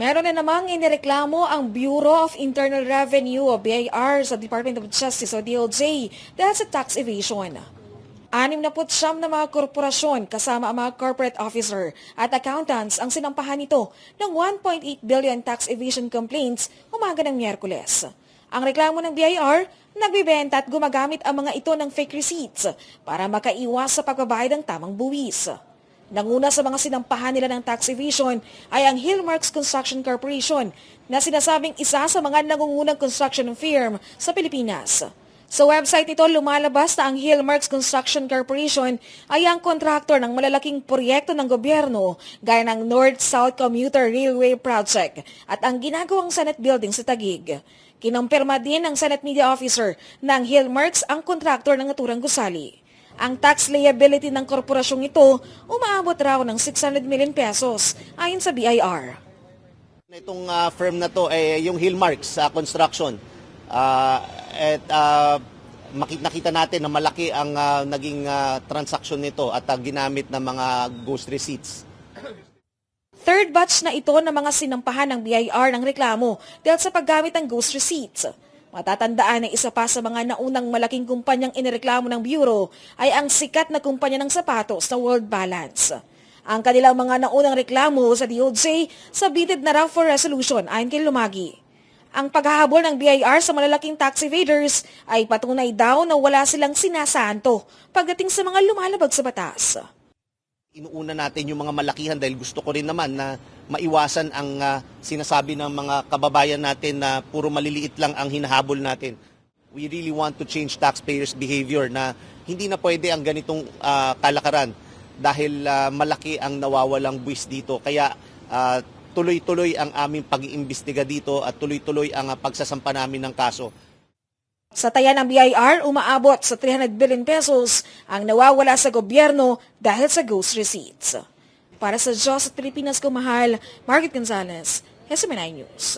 Meron na namang inireklamo ang Bureau of Internal Revenue o BIR sa Department of Justice o DOJ dahil sa tax evasion. Anim na siyam na mga korporasyon kasama ang mga corporate officer at accountants ang sinampahan nito ng 1.8 billion tax evasion complaints umaga ng Miyerkules. Ang reklamo ng BIR, nagbibenta at gumagamit ang mga ito ng fake receipts para makaiwas sa pagbabayad ng tamang buwis. Nanguna sa mga sinampahan nila ng tax evasion ay ang Hillmarks Construction Corporation na sinasabing isa sa mga nangungunang construction firm sa Pilipinas. Sa website nito, lumalabas na ang Hillmarks Construction Corporation ay ang kontraktor ng malalaking proyekto ng gobyerno gaya ng North-South Commuter Railway Project at ang ginagawang Senate Building sa Taguig. Kinumpirma din ng Senate Media Officer ng Hillmarks ang kontraktor ng naturang gusali. Ang tax liability ng korporasyong ito umaabot raw ng 600 million pesos ayon sa BIR. Itong ah, firm na to ay yung Hillmarks sa construction. Ah, at makita nakita natin na malaki ang ah, naging ah, transaction nito at ah, ginamit ng mga ghost receipts. Third batch na ito ng mga sinampahan ng BIR ng reklamo dahil sa paggamit ng ghost receipts. Matatandaan na isa pa sa mga naunang malaking kumpanyang inireklamo ng Bureau ay ang sikat na kumpanya ng sapatos na World Balance. Ang kanilang mga naunang reklamo sa DOJ submitted na raw for resolution ayon kay Lumagi. Ang paghahabol ng BIR sa malalaking tax evaders ay patunay daw na wala silang sinasanto pagdating sa mga lumalabag sa batas. Inuuna natin yung mga malakihan dahil gusto ko rin naman na maiwasan ang ah, sinasabi ng mga kababayan natin na puro maliliit lang ang hinahabol natin. We really want to change taxpayers' behavior na hindi na pwede ang ganitong ah, kalakaran dahil ah, malaki ang nawawalang buwis dito. Kaya ah, tuloy-tuloy ang aming pag-iimbestiga dito at tuloy-tuloy ang ah, pagsasampa namin ng kaso. Sa taya ng BIR, umaabot sa 300 billion pesos ang nawawala sa gobyerno dahil sa ghost receipts. Para sa Diyos at Pilipinas Kumahal, Margaret Gonzalez, SMNI News.